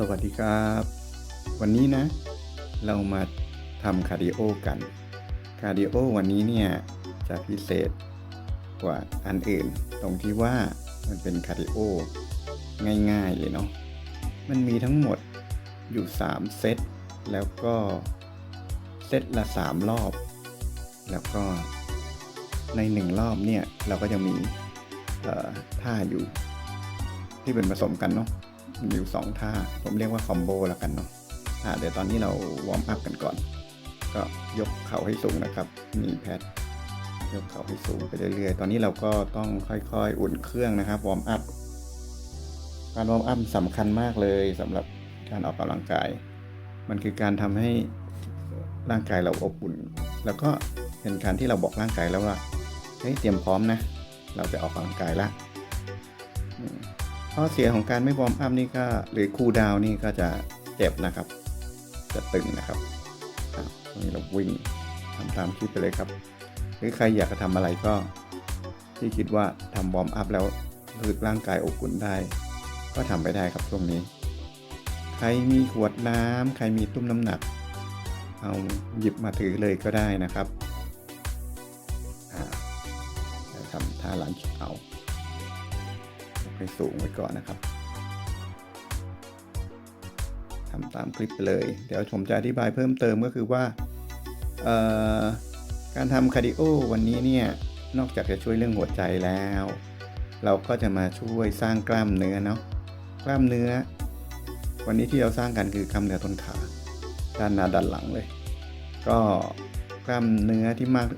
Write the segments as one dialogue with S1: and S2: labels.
S1: สวัสดีครับ วันนี้นะ เรามาทำคาร์ดิโอกันคาร์ดิโอวันนี้เนี่ยจะพิเศษกว่าอันอื่น ตรงที่ว่ามันเป็นคาร์ดิโอง่ายๆเลยเนาะมันมีทั้งหมดอยู่ 3 เซตแล้วก็เซตละ 3 รอบ แล้วก็ใน 1 รอบเนี่ยเราก็จะมีท่าอยู่ที่เป็นผสมกันเนาะ อยู่สองท่า ผมเรียกว่าคอมโบแล้วกันเนาะอ่าเดี๋ยวตอนนี้เราวอร์มอัพกันก่อน ก็ยกเข่าให้สูงนะครับ มีแพดยกเข่าให้สูงไปเรื่อยๆ ตอนนี้เราก็ต้องค่อยๆ อุ่นเครื่องนะครับ วอร์มอัพ การวอร์มอัพสำคัญมากเลยสำหรับการออกกำลังกาย มันคือการทำให้ร่างกายเราอบอุ่น แล้วก็เป็นการที่เราบอกร่างกายแล้วว่าเฮ้ยเตรียมพร้อมนะ เราจะออกกำลังกายละ ข้อเสียของการไม่วอร์มอัพนี่ก็หรือคูลดาวน์นี่ก็จะเจ็บนะครับ จะตึงนะครับตรงนี้เราวิ่งทำตามคลิปไปเลยครับ หรือใครอยากจะทำอะไรก็ ที่คิดว่าทำวอร์มอัพแล้วรู้สึกร่างกายอบอุ่นได้ ก็ทำไปได้ครับช่วงนี้ ใครมีขวดน้ำใครมีตุ้มน้ำหนัก เอาหยิบมาถือเลยก็ได้นะครับอ่าทำท่าหลังเอา ให้สูงไว้ก่อนนะครับทำตามคลิปไปเลย เดี๋ยวผมจะอธิบายเพิ่มเติมก็คือว่าการทำคาร์ดิโอวันนี้เนี่ยนอกจากจะช่วยเรื่องหัวใจแล้ว เราก็จะมาช่วยสร้างกล้ามเนื้อเนาะกล้ามเนื้อ วันนี้ที่เราสร้างกันคือกล้ามเนื้อต้นขา ด้านหน้าด้านหลังเลย ก็กล้ามเนื้อที่มาก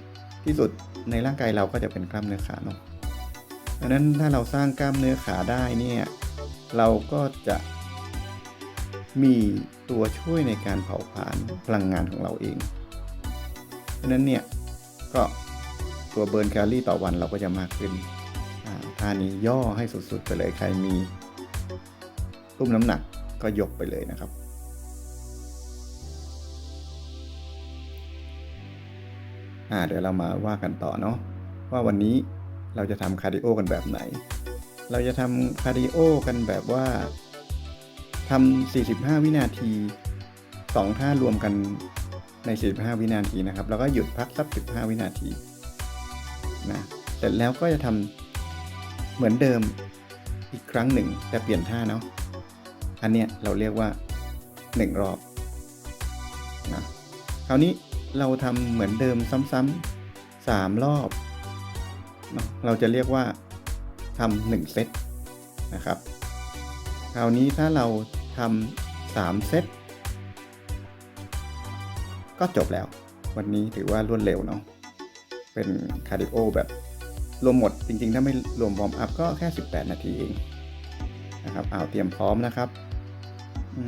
S1: ที่สุดในร่างกายเราก็จะเป็นกล้ามเนื้อขาเนาะ ดังนั้นถ้าเราสร้างกล้ามเนื้อขาได้เนี่ยเราก็จะมีตัวช่วยในการเผาผลาญพลังงานของเราเองดังนั้นเนี่ยก็ตัวเบิร์นแคลอรี่ต่อวันเราก็จะมากขึ้นท่านี้ย่อให้สุดๆไปเลยใครมีตุ้มน้ำหนักก็ยกไปเลยนะครับ อ่าเดี๋ยวเรามาว่ากันต่อเนาะว่าวันนี้ เราจะทำคาร์ดิโอกันแบบไหน เราจะทำคาร์ดิโอกันแบบว่าทำ 45 วินาที 2 ท่ารวมกันใน 45 วินาทีนะครับ แล้วก็หยุดพักสัก 15 วินาทีนะเสร็จแล้วก็จะทำเหมือนเดิมอีกครั้งหนึ่งแต่เปลี่ยนท่าเนาะอันเนี้ยเราเรียกว่า 1 รอบนะคราวนี้เราทำเหมือนเดิมซ้ำๆสามรอบ เราจะเรียกว่าทำหนึ่งเซตนะครับ คราวนี้ถ้าเราทำสามเซตก็จบแล้ว วันนี้ถือว่ารวดเร็วเนาะเป็นคาร์ดิโอแบบรวมหมดจริงๆ ถ้าไม่รวมวอร์มอัพก็แค่ 18 นาทีเองนะครับเอาเตรียมพร้อมนะครับอ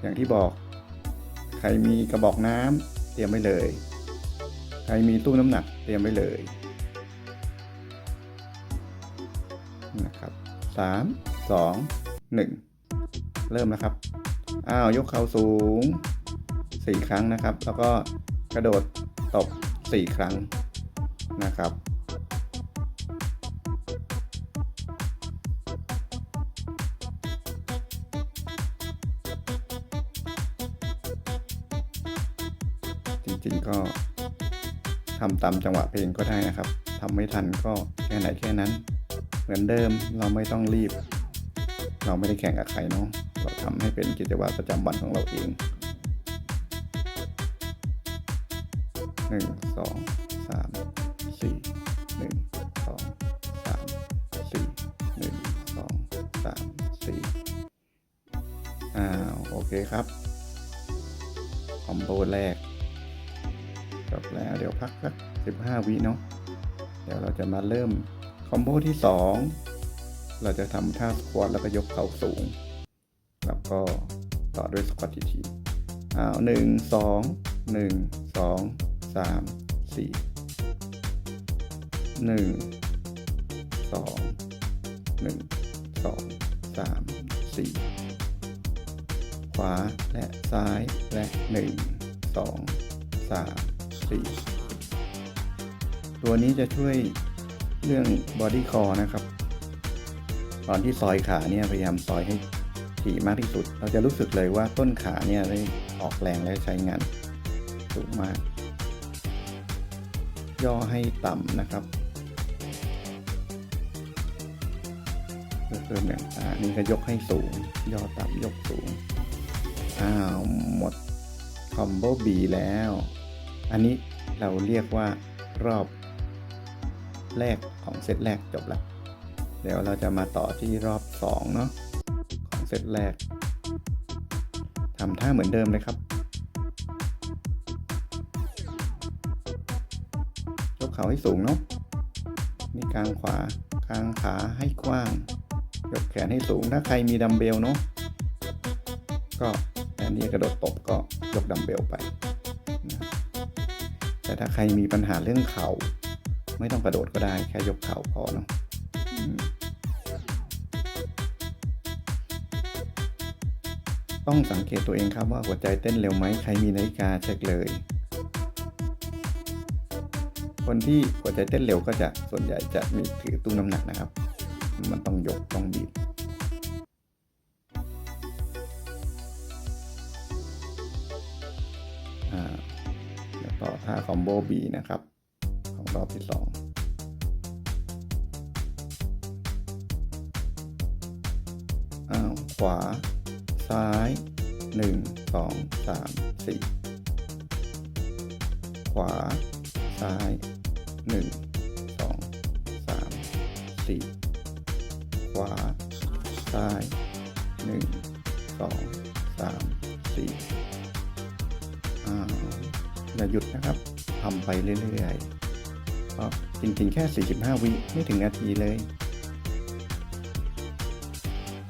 S1: อย่างที่บอก ใครมีกระบอกน้ำเตรียมไว้เลย ใครมีตู้น้ำหนักเตรียมไว้เลย นะครับสามสองหนึ่งเริ่มนะครับ อ้าว ยกเข่าสูงสี่ครั้งนะครับ แล้วก็กระโดดตบสี่ครั้งนะครับจริงๆก็ทำตามจังหวะเพลงก็ได้นะครับทำไม่ทันก็แค่ไหนแค่นั้น มือนเดิมเราไม่ต้องรีบ เราไม่ได้แข่งกับใครเนาะเราทำให้เป็นกิจวัตรประจำวันของเราเองหนึ่งสองสามสี่หนึ่งสองสามสี่หนึ่งสองสามสี่อ้าวโอเคครับ คอมโบแรกจบแล้วเดี๋ยวพักสัก15วิเนาะเดี๋ยวเราจะมาเริ่ม คอมโบที่ 2 เราจะทำท่าสควอตแล้วก็ยกเข่าสูง แล้วก็ต่อด้วยสควอตทีทีอ้าวหนึ่งสองหนึ่งสองสามสี่หนึ่งสองหนึ่งสองสามสี่ขวาและซ้ายและหนึ่งสองสามสี่ตัวนี้จะช่วย เรื่องบอดี้คอนะครับ ตอนที่ซอยขาเนี่ยพยายามซอยให้ถี่มากที่สุด เราจะรู้สึกเลยว่าต้นขาเนี่ยได้ออกแรงและใช้งานสูงมาก ย่อให้ต่ำนะครับเพิ่มแรงอ่านี่ก็ยกให้สูง ย่อต่ำยกสูง อ้าว หมดคอมโบบีแล้ว อันนี้เราเรียกว่ารอบ แรกของเซตแรกจบแล้วเดี๋ยวเราจะมาต่อที่รอบ2เนาะของเซตแรกทำท่าเหมือนเดิมเลยครับยกเข่าให้สูงเนาะนี่กลางขวากลางขาให้กว้าง ยกแขนให้สูงถ้าใครมีดัมเบลเนาะก็แทนที่จะกระโดดตบก็ยกดัมเบลไปนะแต่ถ้าใครมีปัญหาเรื่องเข่า ไม่ต้องกระโดดก็ได้แค่ยกเข่าพอเนาะอืมต้องสังเกตตัวเองครับว่าหัวใจเต้นเร็วไหมใครมีนาฬิกาเช็คเลย คนที่หัวใจเต้นเร็วก็จะส่วนใหญ่จะมีถือตู้น้ำหนักนะครับ มันต้องยกต้องบีบอ่าเดี๋ยวต่อท่าคอมโบบีนะครับของรอบ ที่สองอ้าวขวา ซ้ายหนึ่งสองสามสี่ขวา ซ้ายหนึ่งสองสามสี่ขวา ซ้ายหนึ่งสองสามสี่อ้าวอย่าหยุดนะครับทำไปเรื่อยๆ ก็จริงๆแค่ 45 วิไม่ถึงนาทีเลย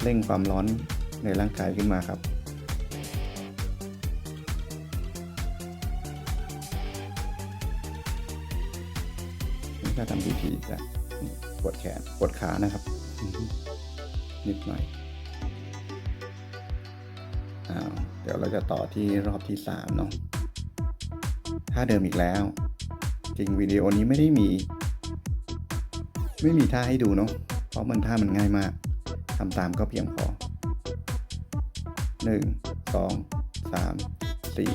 S1: เร่งความร้อนในร่างกายขึ้นมาครับ นี่ก็ทำพิธีจะปวดแขนปวดขานะครับ นิดหน่อยเดี๋ยวเราจะต่อที่รอบที่สามเนาะท่าเดิมอีกแล้ว จริงวิดีโอนี้ไม่ได้มี ไม่มีท่าให้ดูเนาะเพราะมันท่ามันง่ายมากทำตามก็เพียงพอหนึ่งสองสามสี่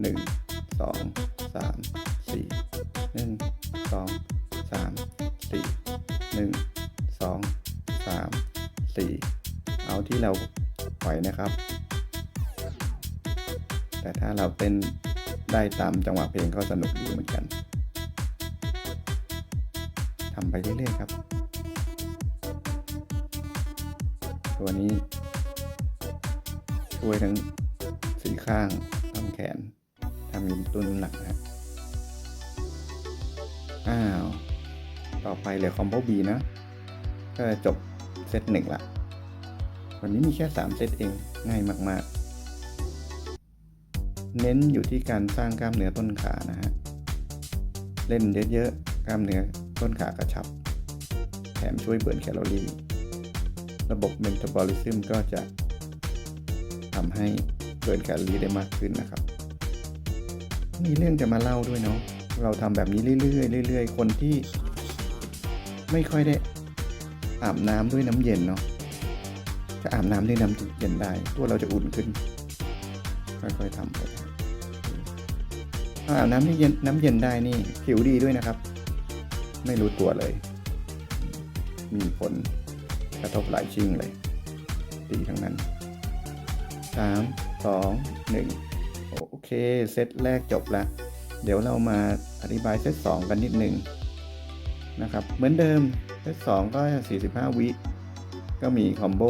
S1: หนึ่งสองสามสี่หนึ่งสองสามสี่องสามสี่เอาที่เราไหวนะครับ แต่ถ้าเราเต้นได้ตามจังหวะเพลงก็สนุกดีเหมือนกันำไปเรื่อยๆครับ ตัวนี้ช่วยทั้งสีข้างทำแขนทำมีตัวน้ำหนักนะอ้าว ต่อไปเหลยคอมโบบีนะ ก็จบเซตหนึ่งละ วันนี้มีแค่ 3 เซตเองง่ายมาก ๆเน้นอยู่ที่การสร้างกล้ามเนื้อต้นขานะฮะ เล่นเยอะๆ กล้ามเนื้อ ต้นขากระชับ แถมช่วยเบิร์นแคลอรี่ ระบบเมตาบอลิซึมก็จะทำให้เบิร์นแคลอรี่ได้มากขึ้นนะครับ มีเรื่องจะมาเล่าด้วยเนาะเราทำแบบนี้เรื่อยๆเรื่อยๆ คนที่ไม่ค่อยได้อาบน้ำด้วยน้ำเย็นเนาะจะอาบน้ำด้วยน้ำเย็นได้ ตัวเราจะอุ่นขึ้น ค่อยๆทำไปถ้าอาบน้ำที่เย็นน้ำเย็นได้นี่ผิวดีด้วยนะครับ ไม่รู้ตัวเลย มีผลกระทบหลายชิ่งเลยดีทั้งนั้นสามสองหนึ่งโอเค เซตแรกจบล้วเดี๋ยวเรามาอธิบายเซตสองกันนิดหนึ่งนะครับ เหมือนเดิม เซตสองก็ 45 วิ ก็มีคอมโบ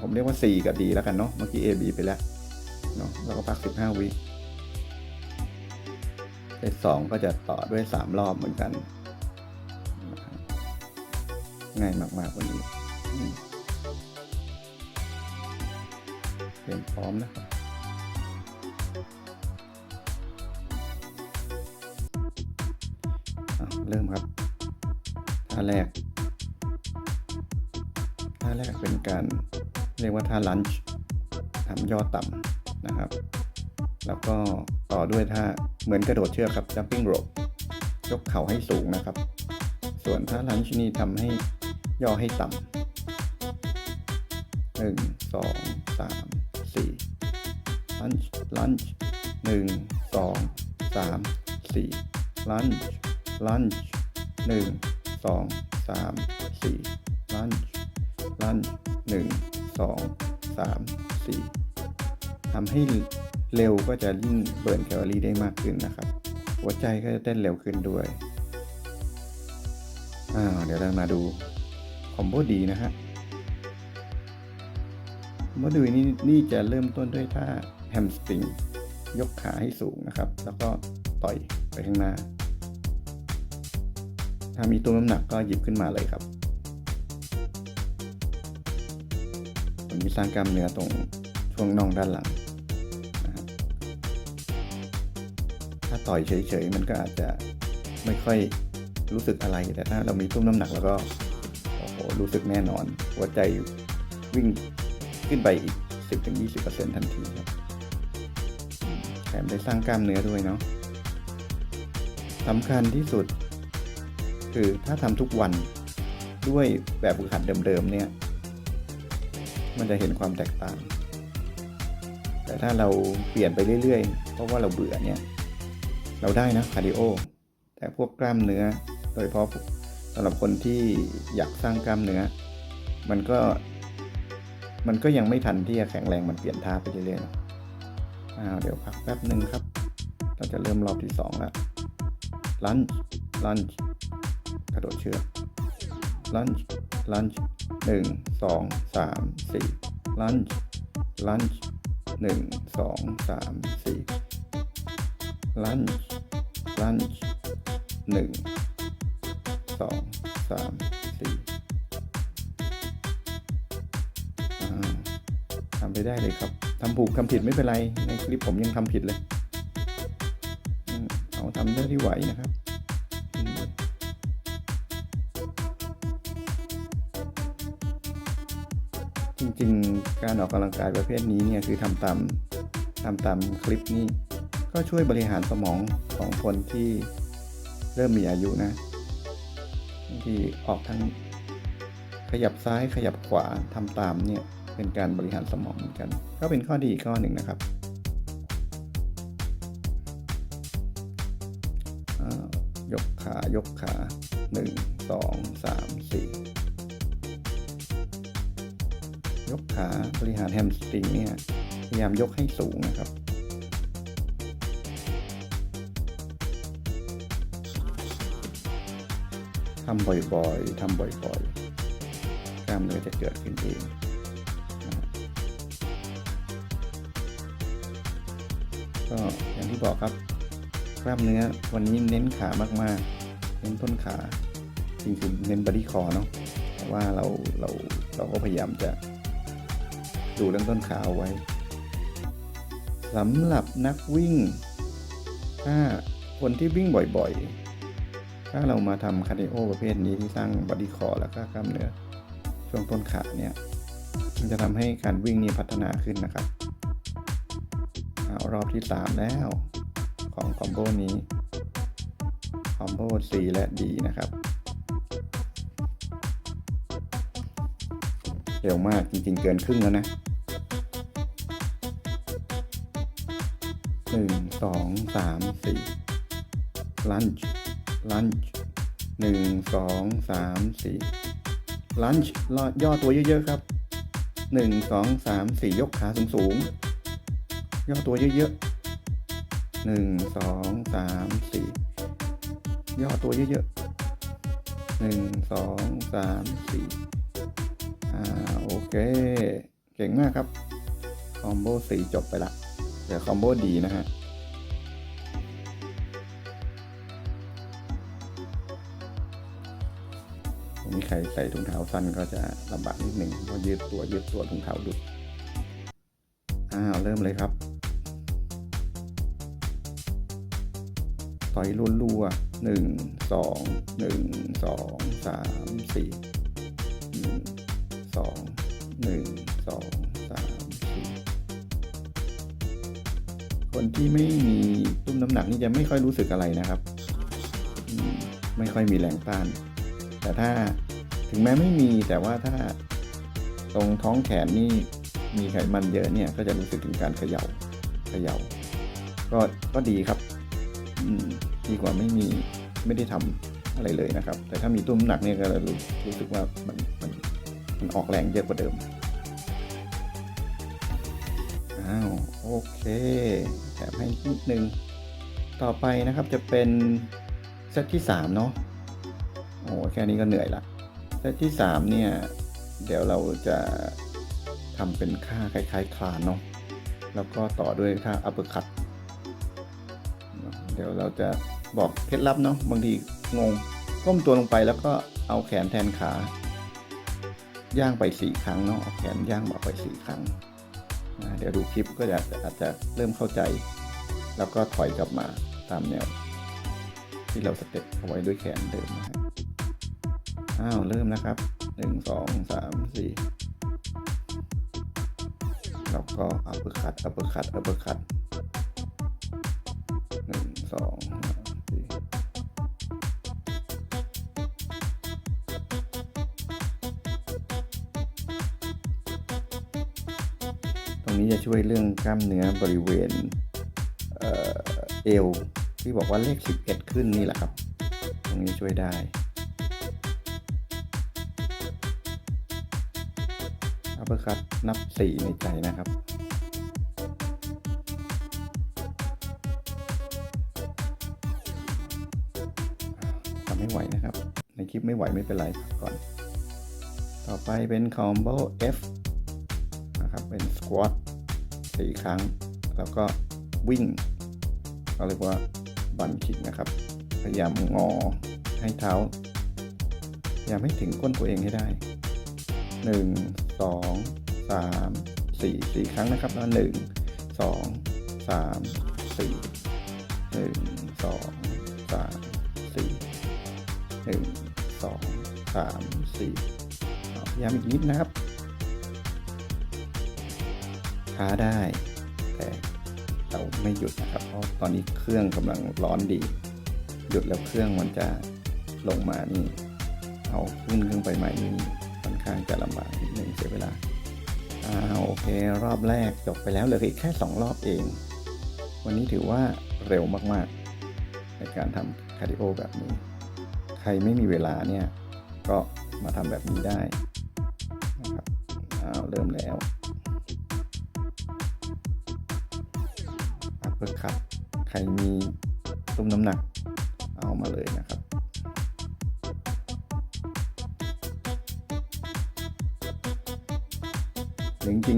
S1: ผมเรียกว่า 4 กับ D แล้วกันเนาะ เมื่อกี้ A B ไปแล้วเนาะแล้วก็พัก 15 วิเซตสองก็จะต่อด้วย 3 รอบเหมือนกัน ง่ายมากๆวันนี้เตรียมพร้อมนะครับเริ่มครับท่าแรกท่าแรกเป็นการเรียกว่าท่าลันช์ทำย่อต่ำนะครับ แล้วก็ต่อด้วยท่าเหมือนกระโดดเชือกครับ jumping rope ยกเข่าให้สูงนะครับ ส่วนท่าลันช์นี่ทำให้ ย่อให้ต่ำหนึ่งสองสามสี่ลันช์ลันช์หนึ่งสองสามสี่ลันช์ลันช์หนึ่งสองสามสี่ลันช์ลันช์หนึ่งสองสามสี่ทำให้เร็วก็จะยิ่งเบิร์นแคลอรี่ได้มากขึ้นนะครับ หัวใจก็จะเต้นเร็วขึ้นด้วยอ้าวเดี๋ยวเรามาดู อมโบดีนะฮะคอมโบดีนี่นี่จะเริ่มต้นด้วยท่าแฮมสตริงยกขาให้สูงนะครับ แล้วก็ต่อยไปข้างหน้า ถ้ามีตัวน้ำหนักก็หยิบขึ้นมาเลยครับวันนี้สร้างกล้ามเนื้อตรงช่วงน่องด้านหลังนะครับถ้าต่อยเฉยๆ มันก็อาจจะไม่ค่อยรู้สึกอะไร แต่ถ้าเรามีตุ้มน้ำหนักแล้วก็ รู้สึกแน่นอน หัวใจวิ่งขึ้นไปอีก 10-20%ทันทีครับแถมได้สร้างกล้ามเนื้อด้วยเนาะสำคัญที่สุด คือถ้าทำทุกวันด้วยแบบฝึกหัดเดิมๆเนี่ย มันจะเห็นความแตกต่าง แต่ถ้าเราเปลี่ยนไปเรื่อยๆ เพราะว่าเราเบื่อเนี่ย เราได้นะคาร์ดิโอ แต่พวกกล้ามเนื้อ โดยเฉพาะ สำหรับคนที่อยากสร้างกล้ามเนื้อ มันก็ มันก็ยังไม่ทันที่จะแข็งแรงมันเปลี่ยนท่าไปเรื่อยๆเนอะอ้าวเดี๋ยวพักแป๊บหนึ่งครับ เราจะเริ่มรอบที่สองแล้วลันช์ลันช์กระโดดเชือกลันช์ลันช์หนึ่งสองสามสี่ลันช์ลันช์หนึ่งสองสามสี่ลันช์ลันช์หนึ่ง สองสามสี่ทำไปได้เลยครับทำผูกทำผิดไม่เป็นไร ในคลิปผมยังทำผิดเลย เอาทำเท่าที่ไหวนะครับจริงๆ การออกกำลังกายประเภทนี้เนี่ยคือทำตามทำตามคลิปนี้ ก็ช่วยบริหารสมองของคนที่เริ่มมีอายุนะ ที่ออกทางขยับซ้ายขยับขวาทำตามเนี่ยเป็นการบริหารสมองเหมือนกัน ก็เป็นข้อดีอีกข้อหนึ่งนะครับยกขายกขาหนึ่งสองสามสี่ยกขาบริหารแฮมสตริงเนี่ยพยายามยกให้สูงนะครับ ทำบ่อยๆทำบ่อยๆ กล้ามเนื้อจะเกิดขึ้นเองก็อย่างที่บอกครับ กล้ามเนื้อวันนี้เน้นขามากๆ เน้นต้นขาจริงๆเน้นบอดี้คอเนาะแต่ว่าเราเราเราก็พยายามจะดูเรื่องต้นขาเอาไว้สำหรับนักวิ่งถ้าคนที่วิ่งบ่อยๆ ถ้าเรามาทำคาร์ดิโอประเภทนี้ที่สร้างบอดี้คอแล้วก็กล้ามเนื้อช่วงต้นขาเนี่ยมันจะทำให้การวิ่งนี่พัฒนาขึ้นนะครับเอารอบที่ 3 แล้วของคอมโบนี้คอมโบ C และ D นะครับเร็วมากจริงๆเกินครึ่งแล้วนะหนึ่งสอ งสามสี่ลันช์ลันช์หนึ่งสองสามสี่ลันช์ย่อตัวเยอะๆครับหนึ่งสองสามสี่ยกขาสูงๆ ย่อตัวเยอะๆหนึ่งสองสามสี่ย่อตัวเยอะๆหนึ่งสองสามสี่อ่าโอเค เก่งมากครับ คอมโบสี่จบไปละ เดี๋ยวคอมโบดีนะฮะ ครใส่ถุงเท้าสั้นก็จะลำบากนิดหนึ่งเพราะยืดตัวยืดตัวถุงเท้าหลุดอ้าวเริ่มเลยครับต่อยรัวๆหนึ่งสองหนึ่งสองสามสี่หนึ่งสองหนึ่งสองสามสี่คนที่ไม่มีตุ้มน้ำหนักนี่จะไม่ค่อยรู้สึกอะไรนะครับ ไม่ค่อยมีแรงต้าน แต่ถ้า ถึงแม้ไม่มีแต่ว่าถ้าตรงท้องแขนนี่มีไขมันเยอะเนี่ยก็จะรู้สึกถึงการเขยา่าเขยา่าก็ก็ดีครับอืมดีกว่าไม่มีไม่ได้ทำอะไรเลยนะครับ แต่ถ้ามีตุ้มหนักเนี่ยก็รู้รู้สึกว่ามันมันมันออกแรงเยอะกว่าเดิมอ้าวโอเคแถมให้นิดนึงต่อไปนะครับจะเป็นเซตที่ 3 เนาะโอ้แค่นี้ก็เหนื่อยละ เซตที่3เนี่ย เดี๋ยวเราจะทำเป็นค่าคล้ายๆคลานเนาะแล้วก็ต่อด้วยค่าอัปเปอร์คัตเดี๋ยวเราจะบอกเคล็ดลับเนาะบางทีงงก้มตัวลงไปแล้วก็เอาแขนแทนขา ย่างไปสี่ครั้งเนาะเอาแขนย่างบอกไปสี่ครั้ง เดี๋ยวดูคลิปก็จะอาจจะเริ่มเข้าใจ แล้วก็ถอยกลับมาตามแนว ที่เราสเต็ปเอาไว้ด้วยแขนเดิมนะครับ อ้าว เริ่มนะครับหนึ่งสองสามสี่แล้วก็อัปเปอร์คัตอัปเปอร์คัตอัปเปอร์คัตหนึ่งสองสามสี่ตรงนี้จะช่วยเรื่องกล้ามเนื้อบริเวณเออเอวที่บอกว่าเลข 11 ขึ้นนี่แหละครับ ตรงนี้ช่วยได้ ปอร์คัตนับ 4 ในใจนะครับทำไม่ไหวนะครับ ในคลิปไม่ไหวไม่เป็นไรก่อน ต่อไปเป็นคอมโบ F นะครับ เป็นสควอต4ครั้ง แล้วก็วิ่งเขาเรียกว่าบันคิกนะครับ พยายามงอให้เท้า พยายามให้ถึงก้นตัวเองให้ได้ 1 2 3 4 4ครั้งนะครับแล้ว1 2 3 4 1 2 3 4 1 2 3 4พยายามอีกนิดนะครับช้าได้ แต่เราไม่หยุดนะครับ เพราะตอนนี้เครื่องกำลังร้อนดี หยุดแล้วเครื่องมันจะลงมานี่ เอาขึ้นเครื่องไปใหม่นี่ค่อนข้างจะลำบาก เสียเวลาอ่าโอเค รอบแรกจบไปแล้วเหลืออีกแค่ 2 รอบเอง วันนี้ถือว่าเร็วมากๆ ในการทำคาร์ดิโอแบบนี้ ใครไม่มีเวลาเนี่ย ก็มาทำแบบนี้ได้นะครับเอาเริ่มแล้วอัปเปอร์คัตใครมีตุ้มน้ำหนักเอามาเลยนะครับ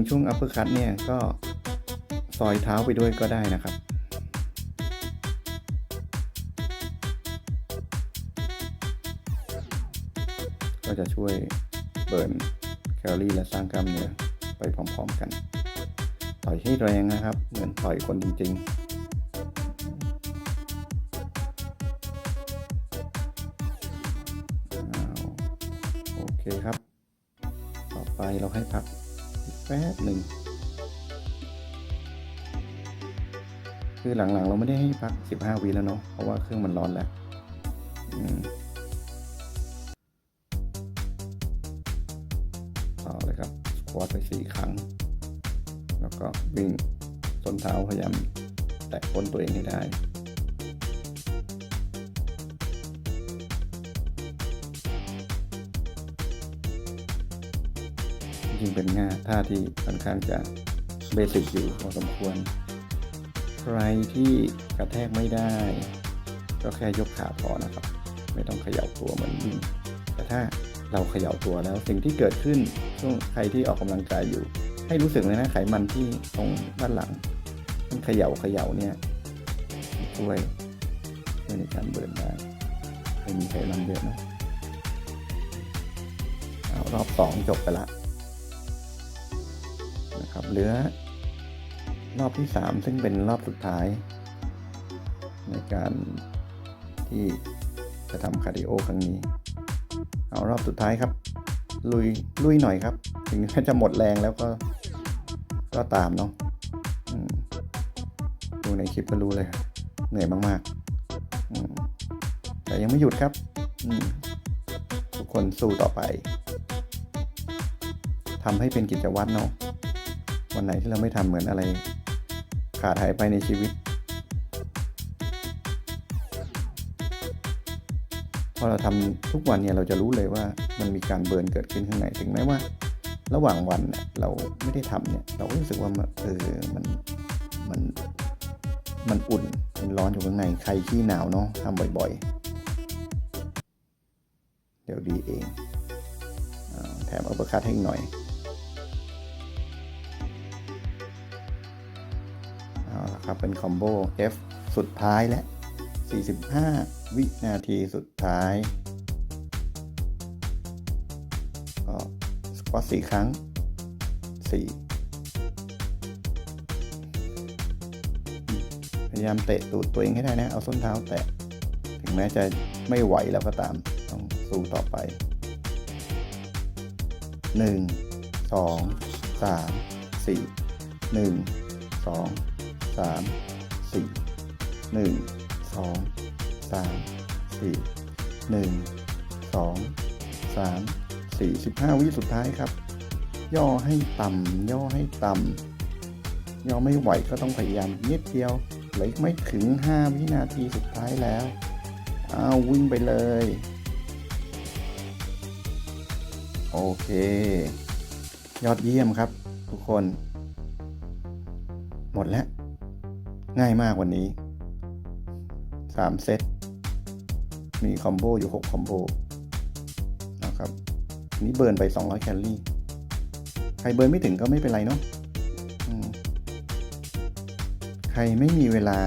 S1: ช่วงอัปเปอร์คัตเนี่ยก็ซอยเท้าไปด้วยก็ได้นะครับก็จะช่วยเบิร์นแคลอรี่และสร้างกล้ามเนื้อไปพร้อมๆกัน ต่อยให้แรงนะครับ เหมือนต่อยคนจริงๆ ป๊บหนึ่ง คือหลังๆ เราไม่ได้ให้พัก 15วิแล้วเนาะ เพราะว่าเครื่องมันร้อนแล้วต่อเลยครับ สควอตไป 4 ครั้ง แล้วก็วิ่งส้นเท้าพยายามแตะก้นตัวเองให้ได้ เป็นง่าท่าที่ค่อนข้างจะเบสิกอยู่พอสมควร ใครที่กระแทกไม่ได้ ก็แค่ยกขาพอนะครับ ไม่ต้องเขย่าตัวเหมือนวิ่งแต่ถ้าเราเขย่าตัวแล้วสิ่งที่เกิดขึ้นช่วงใครที่ออกกำลังกายอยู่ ให้รู้สึกเลยนะไขมันที่ตรงด้านหลังมันเขย่าเขย่าเนี่ยช่วยช่วยในการเบิร์นได้ไม่มีไขมันเยอะนะเอารอบสองจบไปละ ครับเหลือ รอบที่ 3 ซึ่งเป็นรอบสุดท้าย ในการที่จะทำคาร์ดิโอครั้งนี้ เอารอบสุดท้ายครับ ลุยลุยหน่อยครับถึงแม้จะหมดแรงแล้วก็ก็ตามเนาะดูในคลิปก็รู้เลย เหนื่อยมากๆแต่ยังไม่หยุดครับทุกคนสู้ต่อไปทำให้เป็นกิจวัตรเนาะ วันไหนที่เราไม่ทำเหมือนอะไร ขาดหายไปในชีวิต พอเราทำทุกวันเนี่ยเราจะรู้เลยว่ามันมีการเบิร์นเกิดขึ้นข้างในถึงแม้ว่า ระหว่างวันเราไม่ได้ทำเนี่ยเราก็รู้สึกว่าเออมันมันมันอุ่นมันร้อนอยู่ข้างในใครขี้หนาวเนาะทำบ่อยๆ เดี๋ยวดีเอง แถมอัปเปอร์คัตให้หน่อย ครับเป็นคอมโบ F สุดท้ายและ 45 วินาทีสุดท้าย ก็สควอตสี่ครั้งสี่พยายามเตะตูดตัวเองให้ได้นะ เอาส้นเท้าแตะ ถึงแม้จะไม่ไหวแล้วก็ตาม ต้องสู้ต่อไป 1 2 3 4 1 2 3 4 1 2 3 4 1 2 3 4 15วิสุดท้ายครับ ย่อให้ต่ำย่อให้ต่ำย่อไม่ไหวก็ต้องพยายามนิดเดียวเหลืออีกไม่ถึง 5 วินาทีสุดท้ายแล้วเอาวิ่งไปเลย โอเค ยอดเยี่ยมครับทุกคน หมดแล้ว ง่ายมากวันนี้ 3 เซต มีคอมโบอยู่ 6 คอมโบนะครับนี้เบิร์นไป 200 แคลอรี่ ใครเบิร์นไม่ถึงก็ไม่เป็นไรเนาะใครไม่มีเวลา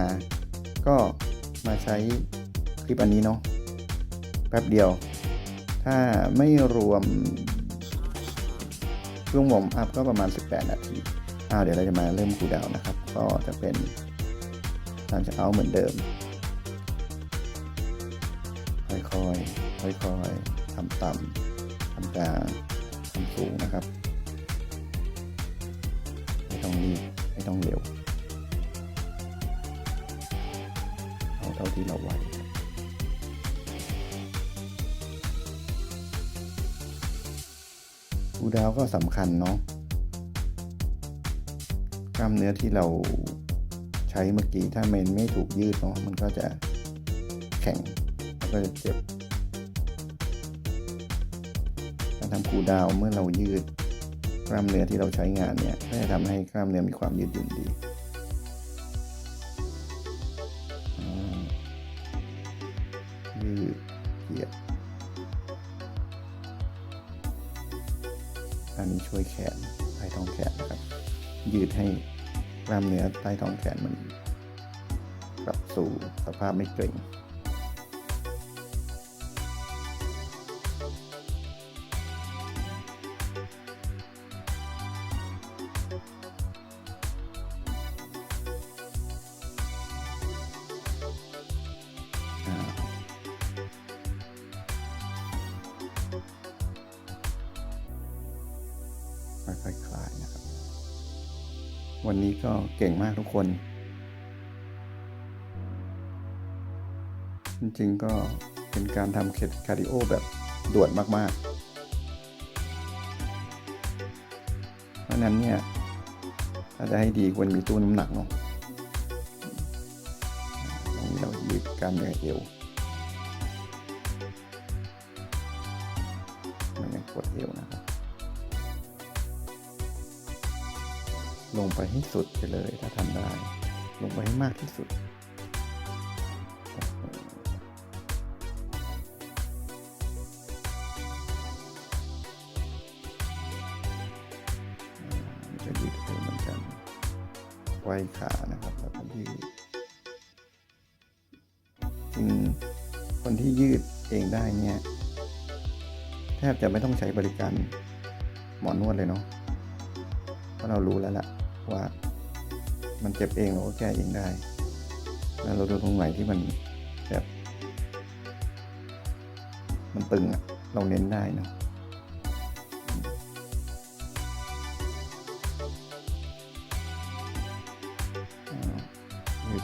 S1: ก็มาใช้คลิปอันนี้เนาะแป๊บเดียว ถ้าไม่รวมช่วงวอร์มอัพก็ประมาณ 18 นาทีอ้าวเดี๋ยวเราจะมาเริ่มคูดาวนะครับ ก็จะเป็น ตามจะเอาเหมือนเดิม ค่อยๆ ค่อยๆทำต่ำทำกลางทำสูงนะครับ ไม่ต้องรีบ ไม่ต้องเร็ว เอาเท่าที่เราไหวกูดาวก็สำคัญเนาะกล้ามเนื้อที่เรา ช้เมื่อกี้ถ้าเมนไม่ถูกยืดเนาะมันก็จะแข็งแล้วก็จะเจ็บการทำคูดาวเมื่อเรายืดกล้ามเนื้อที่เราใช้งานเนี่ยก็จะทำให้กล้ามเนื้อมีความยืดหยุ่นดีอ่ายืดเหยียดอันนี้ช่วยแขนใต้ท้องแขนนะครับ ยืดให้ กล้ามเนื้อใต้ท้องแขนมันกลับสู่สภาพไม่เกร็ง คน จริงๆก็เป็นการทำเคคาร์ดิโอแบบด่วนมาก ๆ เพราะนั้นเนี่ย ถ้าจะให้ดีควรมีตู้น้ำหนักเนาะตรงนี้เรายืดการเหนื่อเอว งไปให้สุดไปเลยถ้าทำได้ ลงไปให้มากที่สุด มันจะยืดเอวเหมือนกันไว้ขานะครับแล้วก็ยืดจริงคนที่ยืดเองได้เนี่ยแทบจะไม่ต้องใช้บริการหมอนวดเลยเนาะ เพราะเรารู้แล้วล่ะ ว่า มันเจ็บเองเราก็แก้เองได้ แล้วเราดูตรงไหนที่มันแบบมันตึงอะเราเน้นได้นะ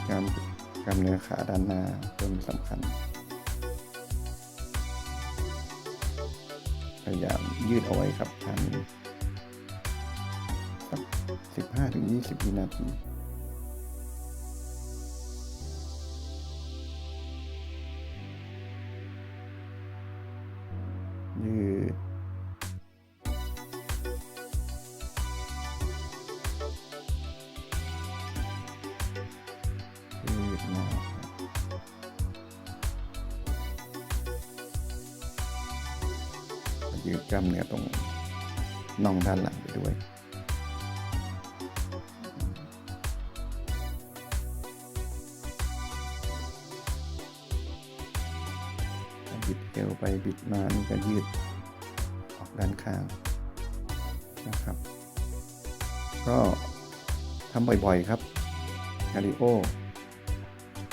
S1: กล้ามกล้ามเนื้อขาด้านหน้าเป็นสำคัญ พยายามยืดเอาไว้ครับท่าน สักสิบห้าถึงยี่สิบวินาที บิดเอวไปบิดมานี่ก็ยืดออกด้านข้างนะครับ ก็ทำบ่อยๆครับคาริโอ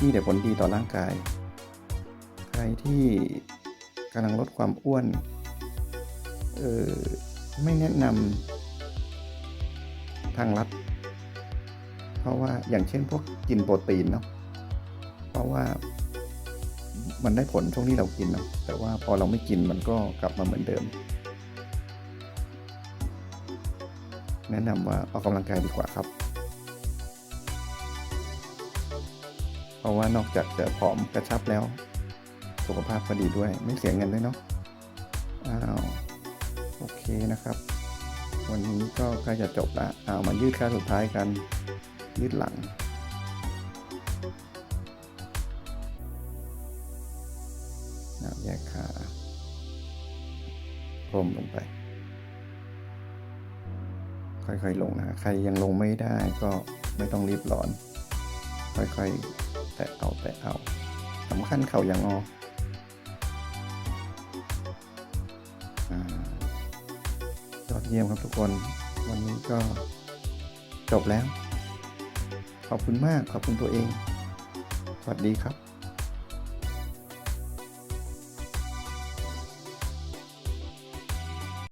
S1: มีแต่ผลดีต่อร่างกาย ใครที่กำลังลดความอ้วนเออไม่แนะนำทางลัด เพราะว่าอย่างเช่นพวกกินโปรตีนเนาะเพราะว่า มันได้ผลช่วงที่เรากินนะแต่ว่าพอเราไม่กินมันก็กลับมาเหมือนเดิม แนะนำว่าออกกำลังกายดีกว่าครับ เพราะว่านอกจากจะผอมกระชับแล้ว สุขภาพก็ดีด้วยไม่เสียเงินด้วยเนาะอ้าวโอเคนะครับ วันนี้ก็ใกล้จะจบละอ้าวมายืดค่าสุดท้ายกันยืดหลัง มลงไป ค่อยๆลงนะใครยังลงไม่ได้ก็ไม่ต้องรีบร้อน ค่อยๆ แตะเอาแตะเอาสำคัญเข่าอย่างงออยอดเยี่ยมครับทุกคน วันนี้ก็จบแล้ว ขอบคุณมาก ขอบคุณตัวเอง สวัสดีครับ